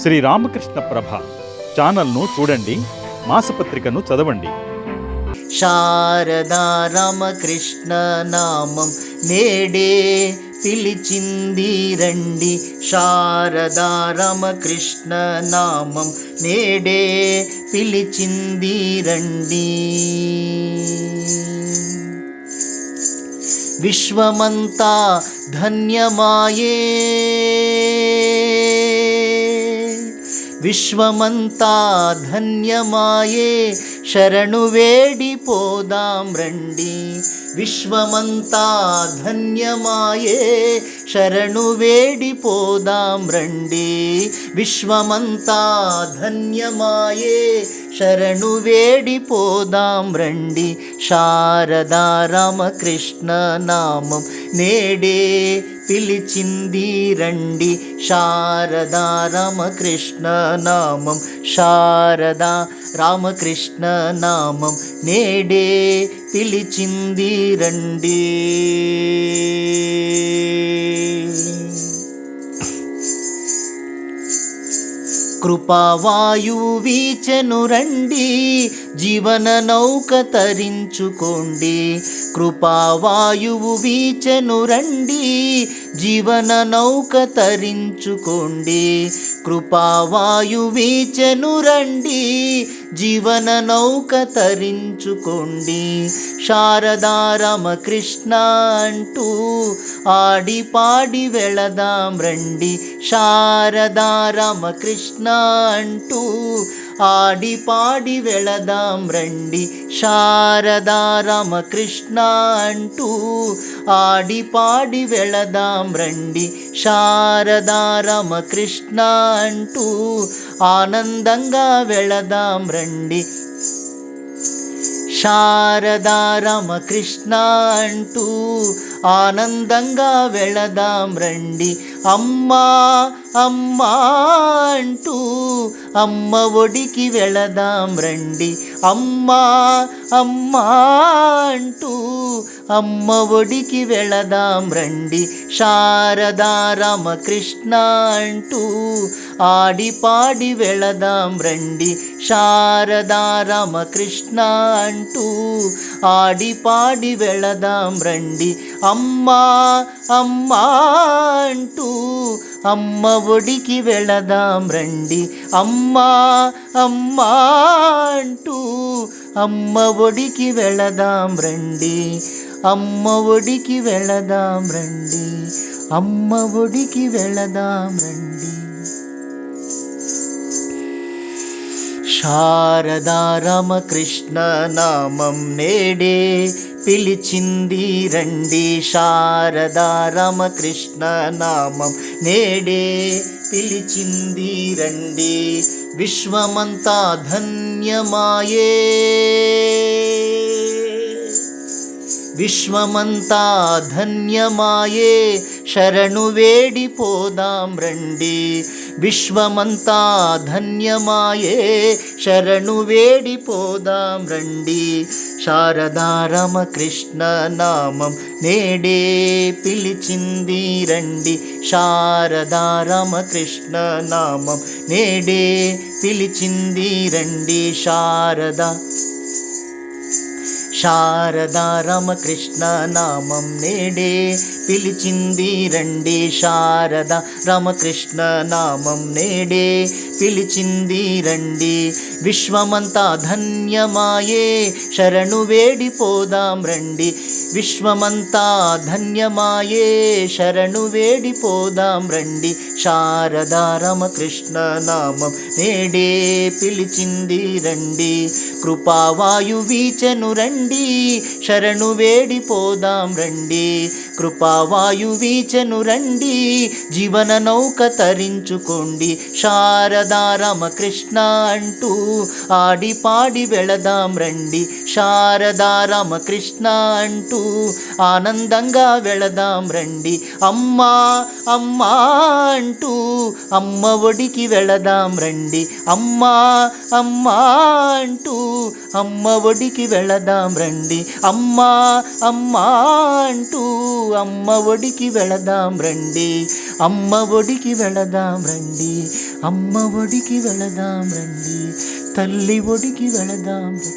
శ్రీ రామకృష్ణ ప్రభ ఛానల్ను చూడండి మాసపత్రికను చదవండి. శారదా రామకృష్ణ నామం నేడే పిలిచింది రండి. శారదా రామకృష్ణ నామం నేడే పిలిచింది రండి. విశ్వమంతా ధన్యమాయే. విశ్వమంతా ధన్యమాయే. శరణు వేడిపోదాం రండి. విశ్వమంతా ధన్యమాయే. శరణు వేడిపోదాం రండి. విశ్వమంతా ధన్యమాయే. శరణు వేడి పోదాం రండి శారదా రామకృష్ణ నామం నేడే పిలిచింది రండి శారదా రామకృష్ణ నామం శారదా రామకృష్ణ నామం నేడే పిలిచింది రండి కృపావాయువు వీచెను రండి జీవన నౌక తరించుకోండి. కృపావాయువు వీచెను రండి జీవన నౌక తరించుకోండి. కృపావాయు వీచెను రండి జీవన నౌక తరించుకోండి. శారదారామకృష్ణ అంటూ ఆడి పాడి వెళదాం రండి. శారదారామకృష్ణ అంటూ ఆడి పాడి వెళదాం రండి. శారదా రామకృష్ణ అంటూ ఆడి పాడి వెళదాం రండి. శారదా రామకృష్ణ అంటూ ఆనందంగా వెళదాం రండి. శారదా రామకృష్ణ అంటూ ఆనందంగా వెళదాం రండి. అమ్మా అమ్మా అంటూ అమ్మ ఒడికి వెళదాం రండి. అమ్మా అమ్మా అంటూ అమ్మ ఒడికి వెళదాం రండి. శారదా రామకృష్ణ అంటూ ఆడి పాడి వెళదాం రండి. శారదా రామకృష్ణ అంటూ ఆడి పాడి వెళదాం రండి. అమ్మా అమ్మా అంటూ అమ్మ ఒడికి వెళదాం రండి. అమ్మా అమ్మా అంటూ అమ్మ ఒడికి వెళదాం రండి. అమ్మ ఒడికి వెళదాం రండి. అమ్మ ఒడికి వెళదాం రండి. శారదా రామకృష్ణ నామం నేడే. పిలిచింది రండి శారదా రామకృష్ణ నామం నేడే. పిలిచింది రండి విశ్వమంతా ధన్యమాయే. విశ్వమంతా ధన్యమాయే శరణు వేడిపోదాం రండి విశ్వమంతా ధన్యమాయే. శరణు వేడిపోదాం రండి. శారదా రామకృష్ణ నామం నేడే పిలిచింది రండి. శారదా రామకృష్ణ నామం నేడే పిలిచింది రండి. శారదా శారదా రామకృష్ణ నామం నేడే పిలిచింది రండి శారద రామకృష్ణ నామం నేడే పిలిచింది రండి విశ్వమంతా ధన్యమాయే శరణు వేడిపోదాం రండి విశ్వమంతా ధన్యమాయే శరణు వేడిపోదాం రండి శారదా రామకృష్ణ నామం నేడే పిలిచింది రండి. కృపావాయు వీచను రండి. శరణు వేడి పోదాం రండి. కృపావాయు వీచెను రండి. జీవన నౌక తరించుకోండి. శారదా రామకృష్ణ అంటూ ఆడి పాడి వెళదాం రండి. శారదా రామకృష్ణ అంటూ ఆనందంగా వెళదాం రండి. అమ్మా అమ్మా అంటూ అమ్మ ఒడికి వెళదాం రండి. అమ్మా అమ్మా అంటూ అమ్మ ఒడికి వెళదాం రండి. అమ్మా అమ్మా అంటూ అమ్మ ఒడికి వెళదాం రండి అమ్మ ఒడికి వెళదాం రండి అమ్మ ఒడికి వెళదాం రండి తల్లి ఒడికి వెళదాం రండి.